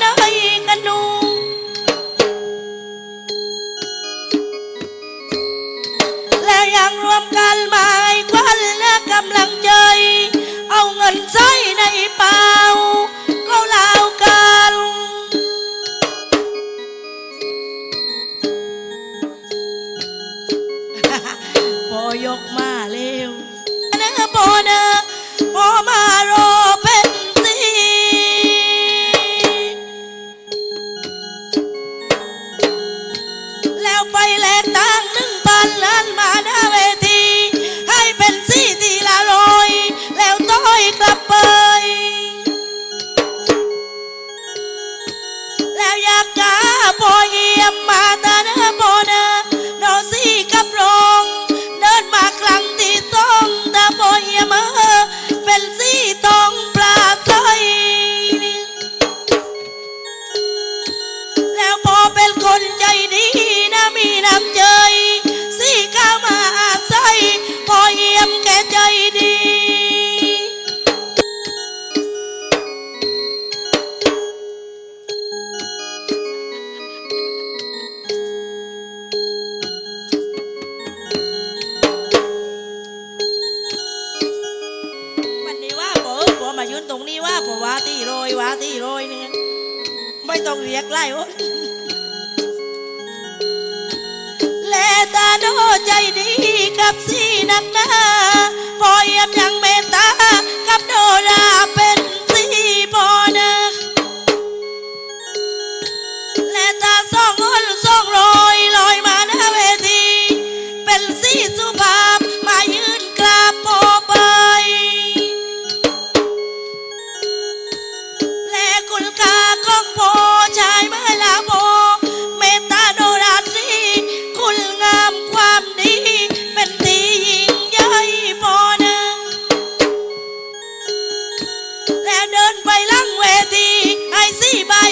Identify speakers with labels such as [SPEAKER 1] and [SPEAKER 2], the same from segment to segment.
[SPEAKER 1] เราไปกันมา al alma la ำนา เดินไปลังเวทีไอซี่บาย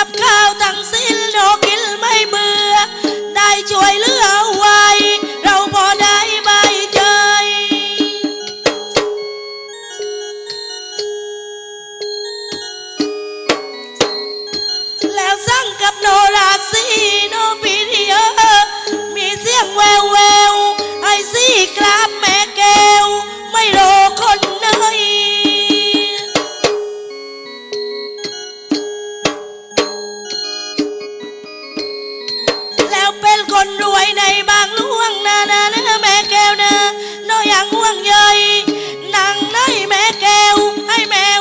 [SPEAKER 1] กับข้าวทั้งสิ้นโนกินไม่เบื่อ ได้ช่วยเหลือว nơi này bạn luôn nè nè nè, mẹ kêu nè, nói ăn uống dơi nặng nói mẹ kêu hay mẹ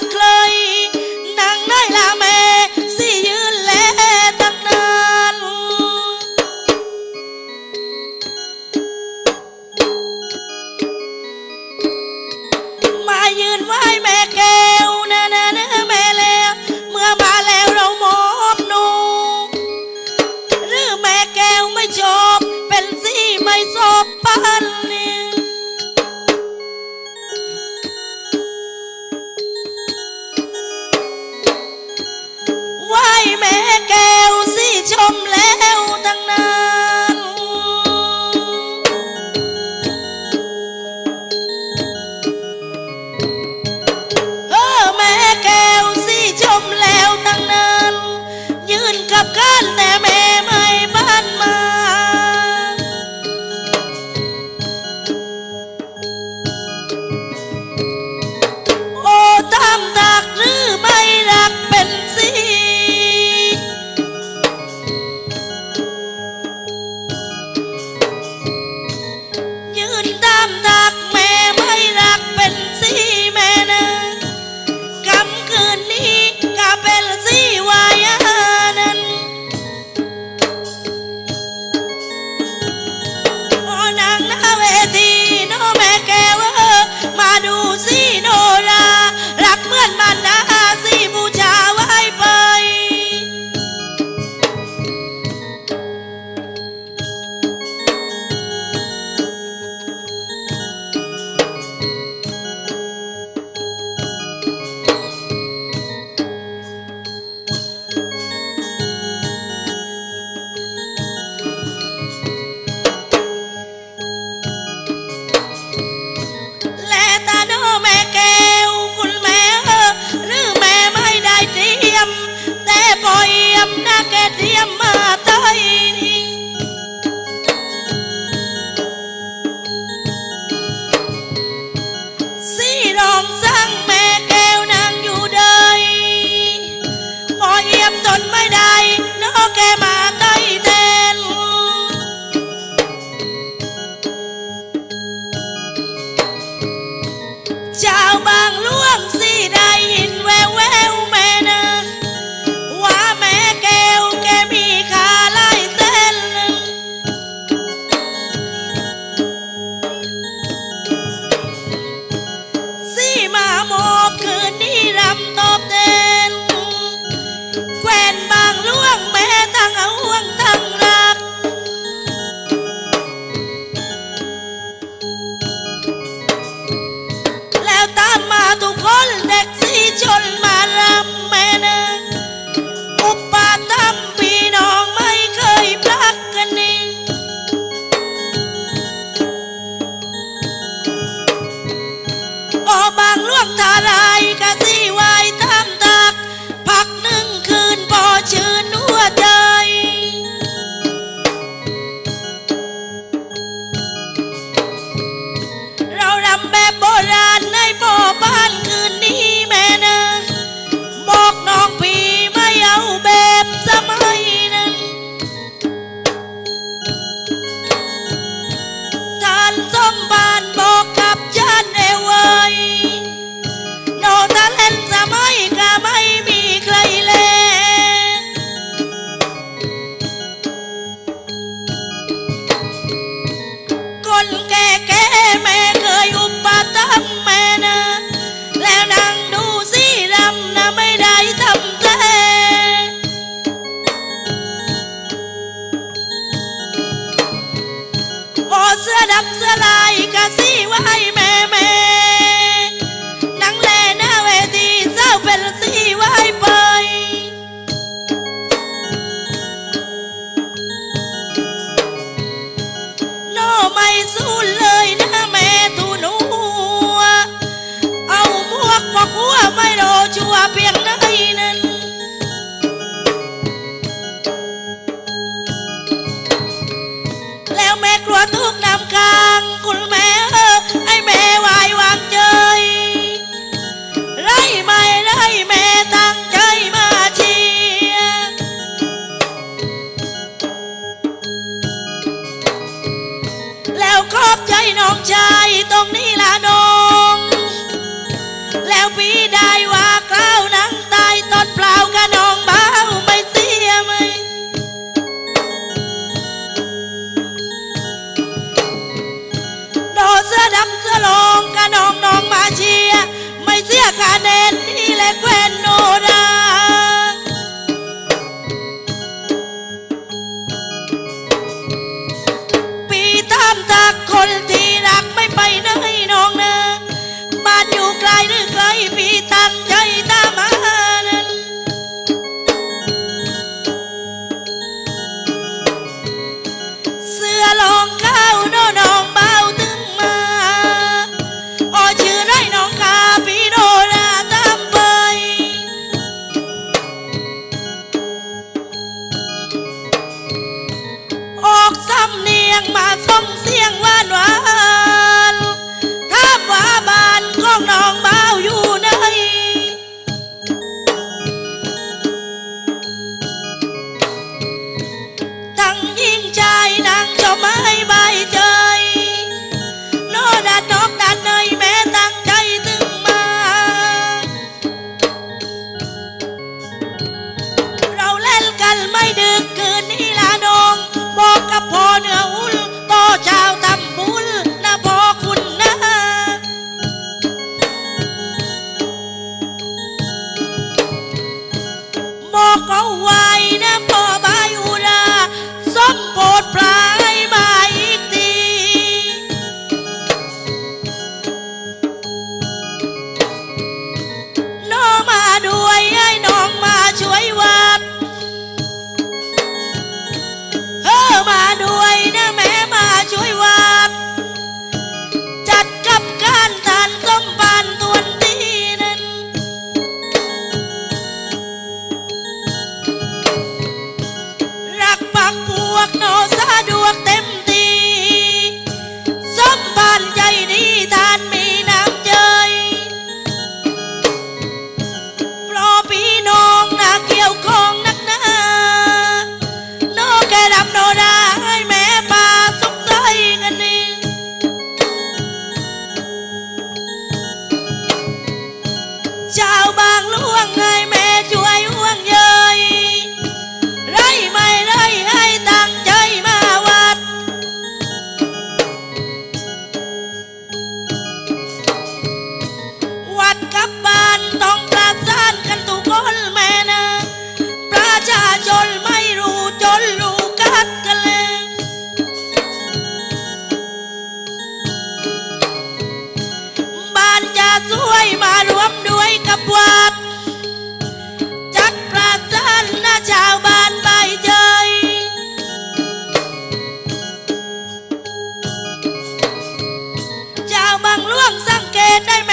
[SPEAKER 1] close. ชมแล้วทั้งนั้น น้องชาย งสัง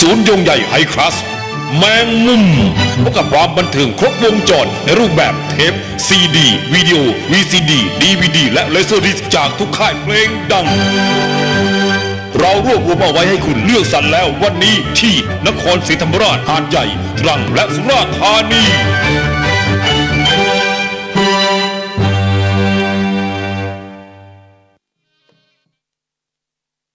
[SPEAKER 1] ศูนย์ยงใหญ่ไฮคลาสแมงมุมพบกับความบันเทิงครบวงจรในรูปแบบเทปซีดีวิดีโอ
[SPEAKER 2] วีซีดีดีวีดีและเลเซอร์ดิสจากทุกค่ายเพลงดัง เรารวบรวมเอาไว้ให้คุณเลือกสรรแล้ววันนี้ที่นครศรีธรรมราชหาดใหญ่ตรังและสุราษฎร์ธานี